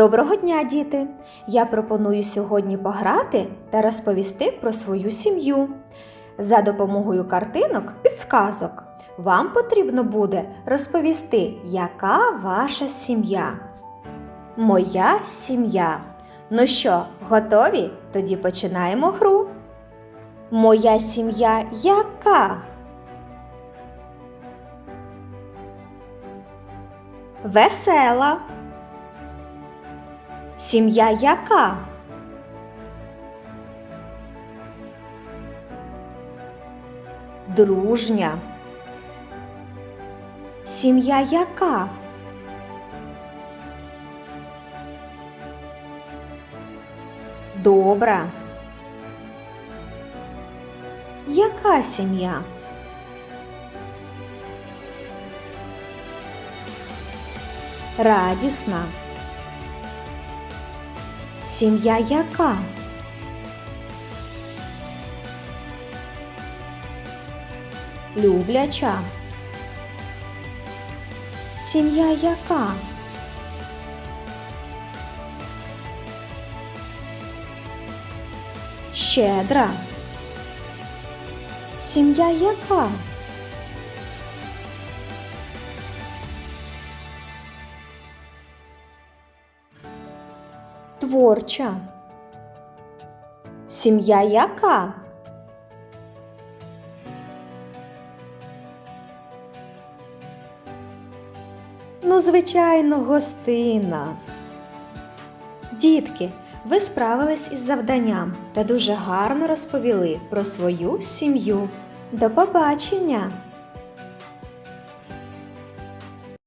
Доброго дня, діти! Я пропоную сьогодні пограти та розповісти про свою сім'ю. За допомогою картинок підсказок вам потрібно буде розповісти, яка ваша сім'я. Моя сім'я. Ну що, готові? Тоді починаємо гру. Моя сім'я яка? Весела. Сім'я яка? Дружня. Сім'я яка? Добра. Яка сім'я? Радісна. Сім'я яка? Любляча. Сім'я яка? Щедра. Сім'я яка? Творча. Сім'я яка? Ну, звичайно, гостина. Дітки, ви справились із завданням та дуже гарно розповіли про свою сім'ю. До побачення!